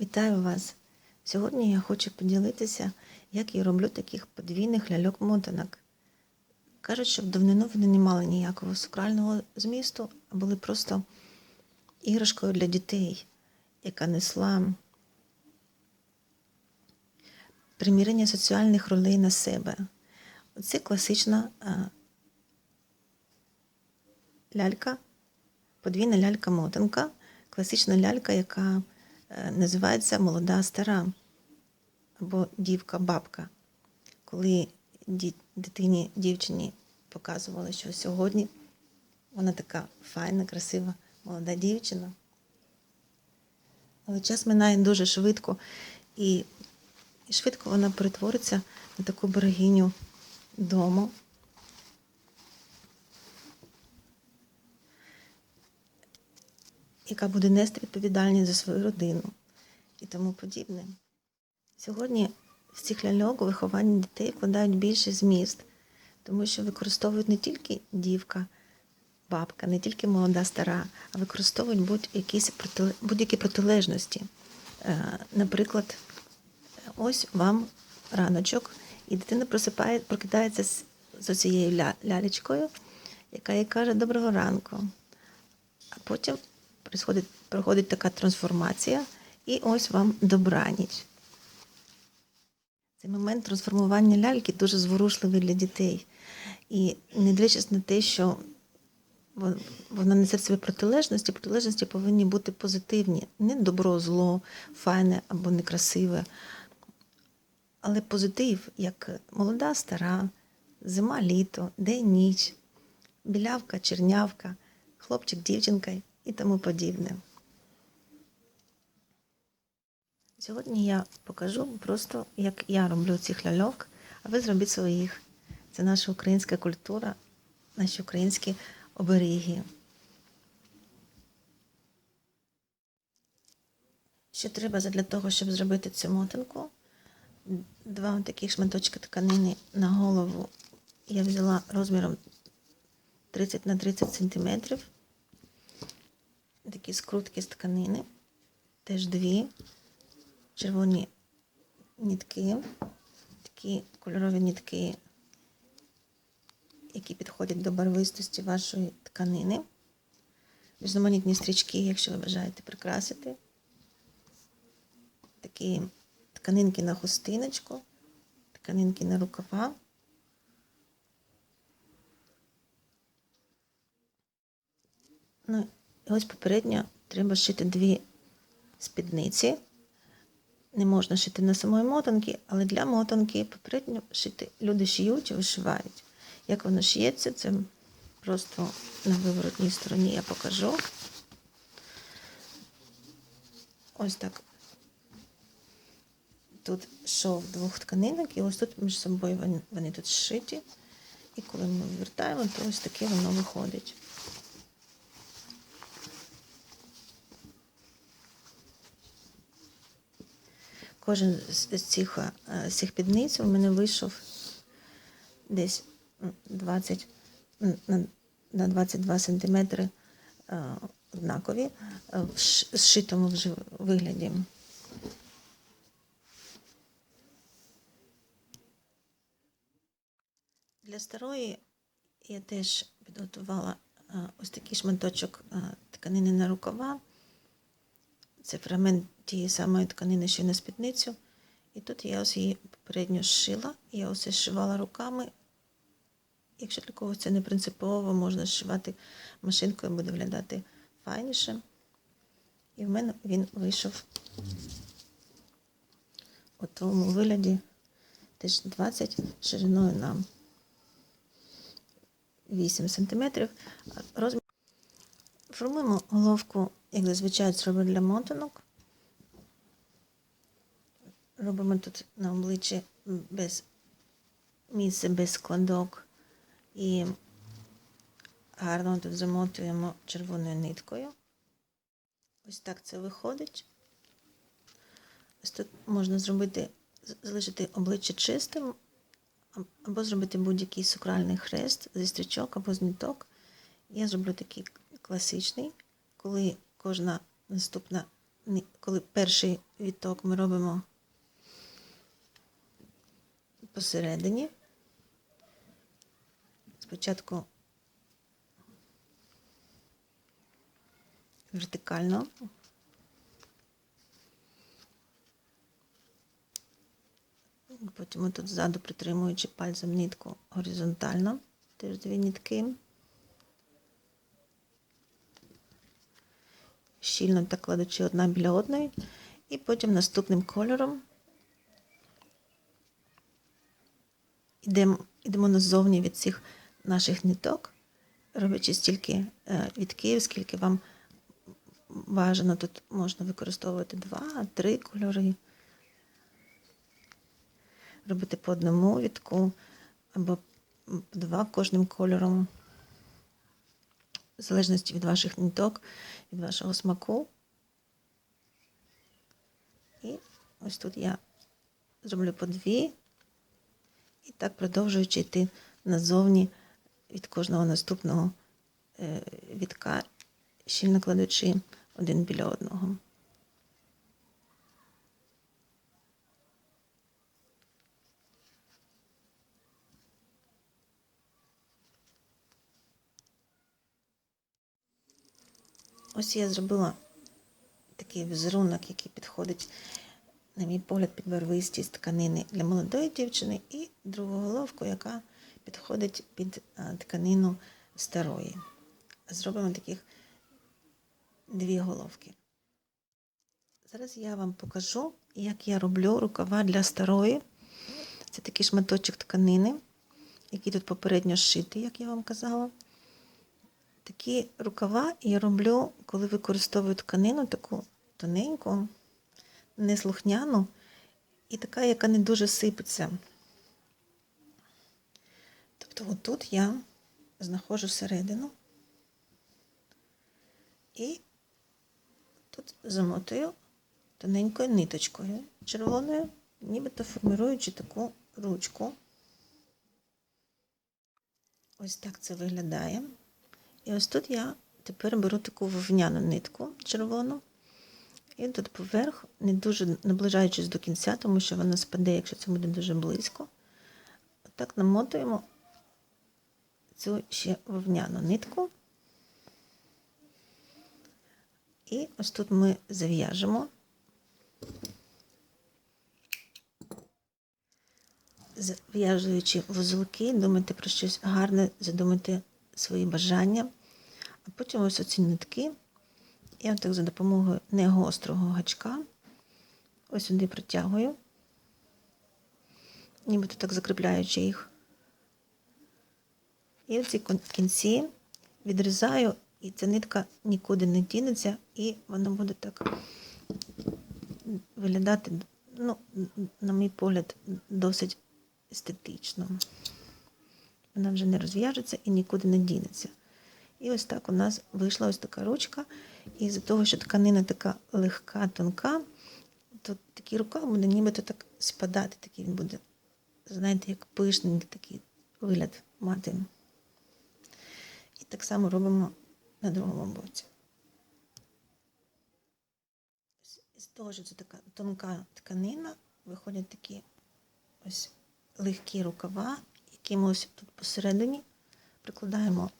Вітаю вас! Сьогодні я хочу поділитися, як я роблю таких подвійних ляльок-мотанок. Кажуть, що в давнину вони не мали ніякого сакрального змісту, а були просто іграшкою для дітей, яка несла примірення соціальних ролей на себе. Це класична лялька, подвійна лялька-мотанка, класична лялька, яка називається молода стара або дівка-бабка. Коли дитині, дівчині показували, що сьогодні вона така файна, красива, молода дівчина. Але час минає дуже швидко, і, і швидко вона перетвориться на таку берегиню дому. Яка буде нести відповідальність за свою родину і тому подібне. Сьогодні в цих ляльок у вихованні дітей вкладають більше зміст, тому що використовують не тільки дівка, бабка, не тільки молода стара, а використовують будь-які протилежності. Е, Наприклад, ось вам раночок, і дитина просипає, прокидається з, з цією ля, лялечкою, яка їй каже доброго ранку. А потім происходить, проходить така трансформація, і ось вам добраніч. Цей момент трансформування ляльки дуже зворушливий для дітей. І не дивлячись на те, що вона несе в собі протилежності, протилежності повинні бути позитивні, не добро, зло, файне або некрасиве. Але позитив, як молода, стара, зима, літо, день, ніч, білявка, чернявка, хлопчик, дівчинка і тому подібне. Сьогодні я покажу просто, як я роблю цих ляльок, а ви зробіть своїх. Це наша українська культура, наші українські оберіги. Що треба для того, щоб зробити цю мотанку? Два таких шматочки тканини на голову я взяла розміром 30 на 30 сантиметрів. Такі скрутки з тканини. Теж дві червоні нітки, такі кольорові нітки, які підходять до барвистості вашої тканини. Різноманітні стрічки, якщо ви бажаєте прикрасити. Такі тканинки на хустиночку, тканинки на рукава. Ну, і ось попередньо треба шити дві спідниці. Не можна шити на самої мотанки, але для мотанки попередньо шити. Люди шиють і вишивають. Як воно шиється, це просто на виворотній стороні я покажу. Ось так. Тут шов двох тканинок, і ось тут між собою вони, тут зшиті. І коли ми вертаємо, то ось таке воно виходить. Кожен з цих, е, з цих підниць у мене вийшов десь 20 на- на 22 сантиметри е, однакові е, в зшитому вже вигляді. Для старої я теж підготувала е, ось такий шматочок е, тканини на рукава. Це фрагмент тієї самої тканини, що й на спідницю. І тут я ось її попередньо зшила. Я ось зшивала руками. Якщо для когось це не принципово, можна зшивати машинкою, буде виглядати файніше. І в мене він вийшов у тому вигляді теж 20 шириною на 8 см. Розмір. Формуємо головку, як зазвичай це робимо для мотанок. Робимо тут на обличчі без місця, без складок. І гарно тут замотуємо червоною ниткою. Ось так це виходить. Ось тут можна зробити, залишити обличчя чистим, або зробити будь-який сакральний хрест зі стрічок або з ниток. Я зроблю такий класичний, коли кожна наступна коли перший віток ми робимо посередині. Спочатку вертикально. Потім тут ззаду притримуючи пальцем нитку горизонтально, теж дві нитки. Щільно так кладучи одна біля одної. І потім наступним кольором йдемо, йдемо назовні від цих наших ниток, роблячи стільки е, відків, скільки вам бажано. Тут можна використовувати два, три кольори. Робити по одному вітку або по два кожним кольором, в залежності від ваших ниток, від вашого смаку. І ось тут я зроблю по дві, і так продовжуючи йти назовні від кожного наступного е, вітка, щільно кладучи один біля одного. Ось я зробила такий візерунок, який підходить, на мій погляд, під барвистість тканини для молодої дівчини, і другу головку, яка підходить під тканину старої. Зробимо таких дві головки. Зараз я вам покажу, як я роблю рукава для старої. Це такий шматочок тканини, який тут попередньо зшитий, як я вам казала. Такі рукава я роблю, коли використовую тканину таку тоненьку, неслухняну і така, яка не дуже сипеться. Тобто отут я знаходжу середину і тут замотую тоненькою ниточкою червоною, нібито формируючи таку ручку. Ось так це виглядає. І ось тут я тепер беру таку вовняну нитку червону. І тут поверх, не дуже наближаючись до кінця, тому що вона спаде, якщо це буде дуже близько. Отак намотуємо цю ще вовняну нитку. І ось тут ми зав'яжемо. Зав'язуючи вузолки, думайте про щось гарне, задумайте свої бажання, а потім ось оці нитки. Я так за допомогою негострого гачка ось сюди протягую, нібито так закріпляючи їх. І в ці кінці відрізаю, і ця нитка нікуди не дінеться, і вона буде так виглядати, ну, на мій погляд, досить естетично. Вона вже не розв'яжеться і нікуди не дінеться. І ось так у нас вийшла ось така ручка. І з-за того, що тканина така легка, тонка, то такий рукав буде нібито так спадати, такий він буде, знаєте, як пишний такий вигляд мати. І так само робимо на другому боці. З того, що це така тонка тканина, виходять такі ось легкі рукава, які ми ось тут посередині прикладаємо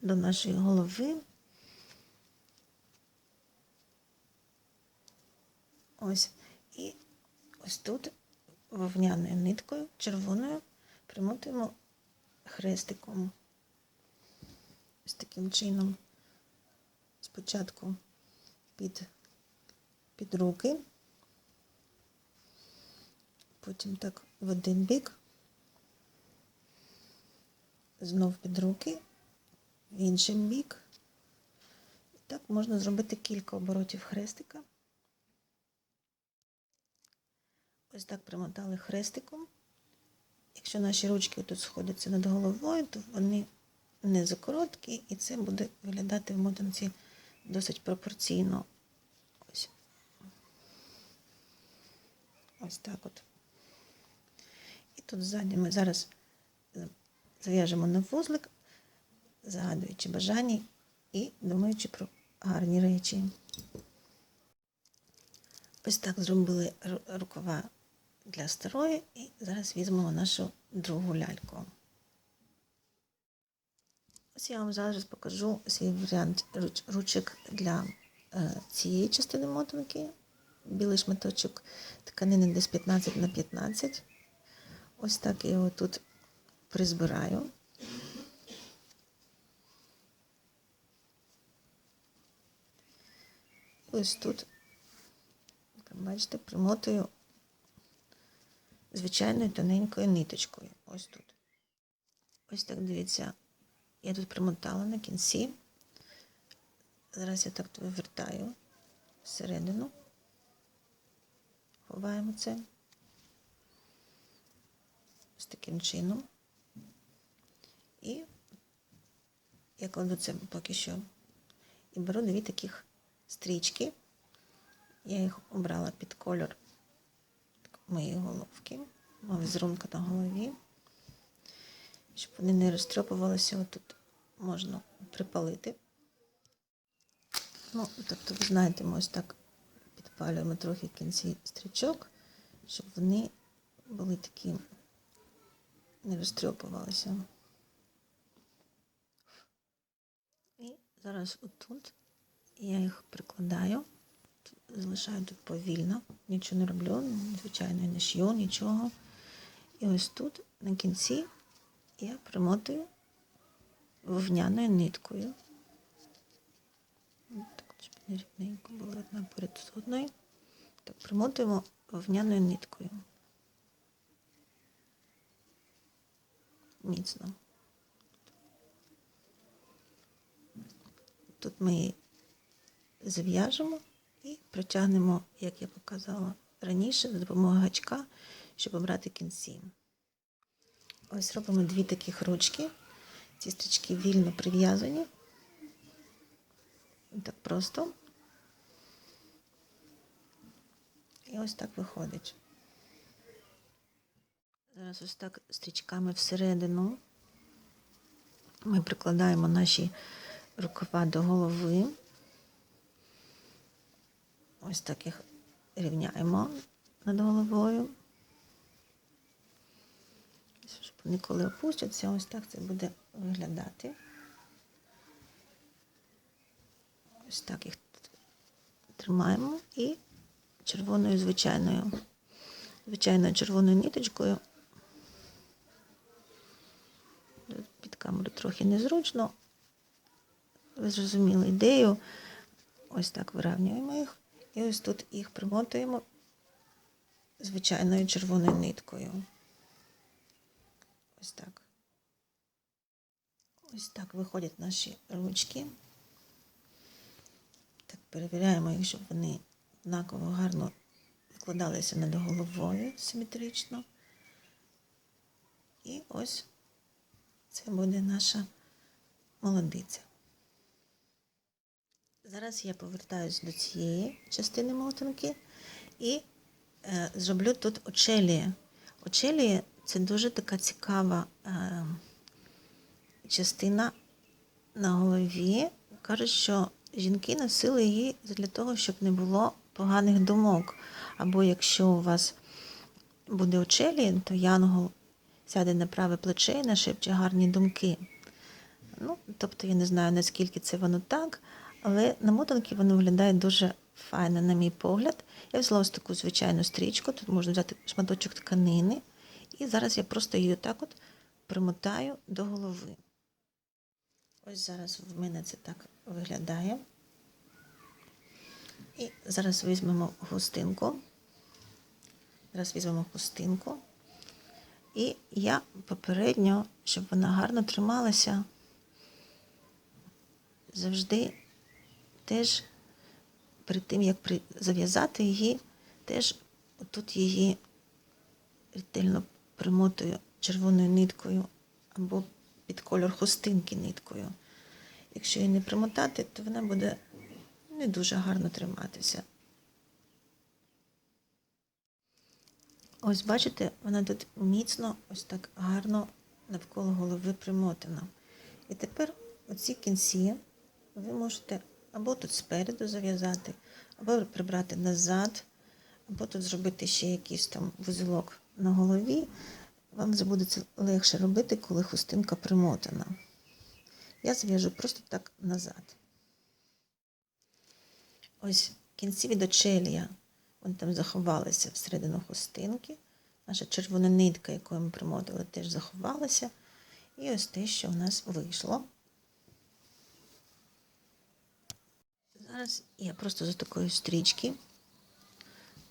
до нашої голови. Ось. І ось тут вовняною ниткою, червоною, примотуємо хрестиком. Ось таким чином. Спочатку під, під руки, потім так в один бік, знов під руки, в інший бік. І так можна зробити кілька оборотів хрестика. Ось так примотали хрестиком. Якщо наші ручки тут сходяться над головою, то вони не закороткі, і це буде виглядати в мотанці досить пропорційно. Ось. Ось так от. І тут ззаді ми зараз зав'яжемо на вузлик, загадуючи бажання і думаючи про гарні речі. Ось так зробили рукава для старої, і зараз візьмемо нашу другу ляльку. Ось я вам зараз покажу свій варіант руч- ручок для е, цієї частини мотанки. Білий шматочок тканини десь 15 на 15. Ось так я його тут призбираю. Ось тут, як бачите, примотую звичайною тоненькою ниточкою. Ось тут. Ось так дивіться, я тут примотала на кінці. Зараз я так вивертаю всередину. Ховаємо це. Ось таким чином. І я кладу це поки що. І беру дві таких стрічки. Я їх обрала під кольор моєї головки, мого візерунка на голові. Щоб вони не розтрьопувалися, отут можна припалити. Ну, тобто, ви знаєте, ми ось так підпалюємо трохи кінці стрічок, щоб вони були такі, не розтрьопувалися. І зараз отут я їх прикладаю, залишаю тут повільно, нічого не роблю, звичайно, не шью, нічого. І ось тут на кінці я примотую вовняною ниткою. Так, щоб не рівненько було одна перед одною. Так, примотуємо вовняною ниткою. Міцно. Тут ми її зав'яжемо і протягнемо, як я показала раніше, за допомогою гачка, щоб обрати кінці. Ось робимо дві таких ручки. Ці стрічки вільно прив'язані. Так просто. І ось так виходить. Зараз ось так стрічками всередину ми прикладаємо наші рукава до голови. Ось так їх рівняємо над головою. Щоб вони коли опустяться, ось так це буде виглядати. Ось так їх тримаємо і червоною звичайною, звичайною червоною ниточкою. Під камеру трохи незручно. Ви зрозуміли ідею. Ось так вирівнюємо їх. І ось тут їх примотуємо звичайною червоною ниткою. Ось так. Ось так виходять наші ручки. Так, перевіряємо їх, щоб вони однаково гарно викладалися над головою симетрично. І ось це буде наша молодиця. Зараз я повертаюся до цієї частини мотанки і е, зроблю тут очелії. Очелії це дуже така цікава е, частина на голові. Кажуть, що жінки носили її для того, щоб не було поганих думок. Або якщо у вас буде очелі, то янгол сяде на праве плече і нашепче гарні думки. Ну, тобто я не знаю, наскільки це воно так, але на мотанки воно виглядає дуже файно, на мій погляд. Я взяла ось таку звичайну стрічку, тут можна взяти шматочок тканини. І зараз я просто її отак от примотаю до голови. Ось зараз в мене це так виглядає. І зараз візьмемо густинку. Зараз візьмемо хустинку. І я попередньо, щоб вона гарно трималася, завжди теж перед тим, як зав'язати її, теж тут її ретельно примотую червоною ниткою або під кольор хустинки ниткою. Якщо її не примотати, то вона буде не дуже гарно триматися. Ось бачите, вона тут міцно, ось так гарно навколо голови примотана. І тепер оці кінці ви можете або тут спереду зав'язати, або прибрати назад, або тут зробити ще якийсь там вузелок на голові. Вам це буде легше робити, коли хустинка примотана. Я зв'яжу просто так назад. Ось кінці від очелія, вони там заховалися всередину хустинки. Наша червона нитка, якою ми примотили, теж заховалася. І ось те, що у нас вийшло. Зараз я просто за такої стрічки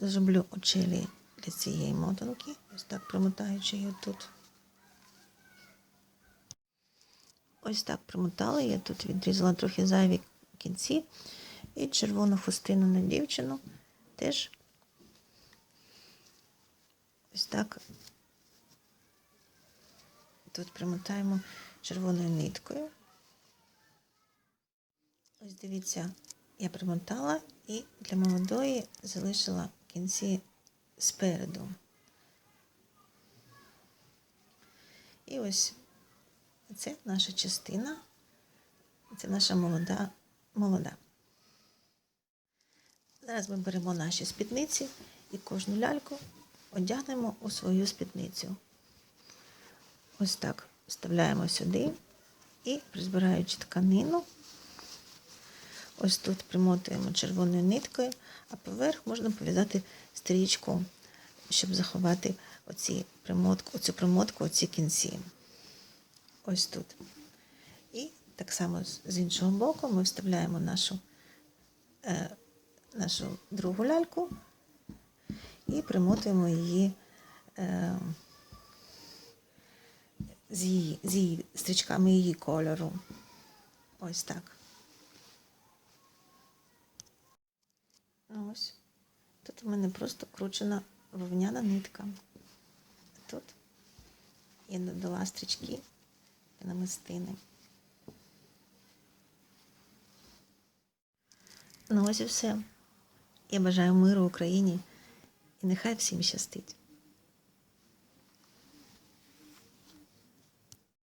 зроблю очелі для цієї мотанки, ось так примотаючи її тут. Ось так примотала, я тут відрізала трохи зайві кінці і червону хустину на дівчину теж ось так тут примотаємо червоною ниткою. Ось дивіться, я примотала і для молодої залишила кінці спереду. І ось це наша частина, це наша молода молода. Зараз ми беремо наші спідниці і кожну ляльку одягнемо у свою спідницю. Ось так вставляємо сюди і, призбираючи тканину, ось тут примотуємо червоною ниткою, а поверх можна пов'язати стрічку, щоб заховати оці примотку, оцю примотку, оці кінці. Ось тут. І так само з- іншого боку ми вставляємо нашу, е, нашу другу ляльку і примотуємо її. Е, з її, з її стрічками її кольору. Ось так. Ось. Тут у мене просто кручена вовняна нитка. Тут я додала стрічки і намистини. Ну ось і все. Я бажаю миру Україні і нехай всім щастить.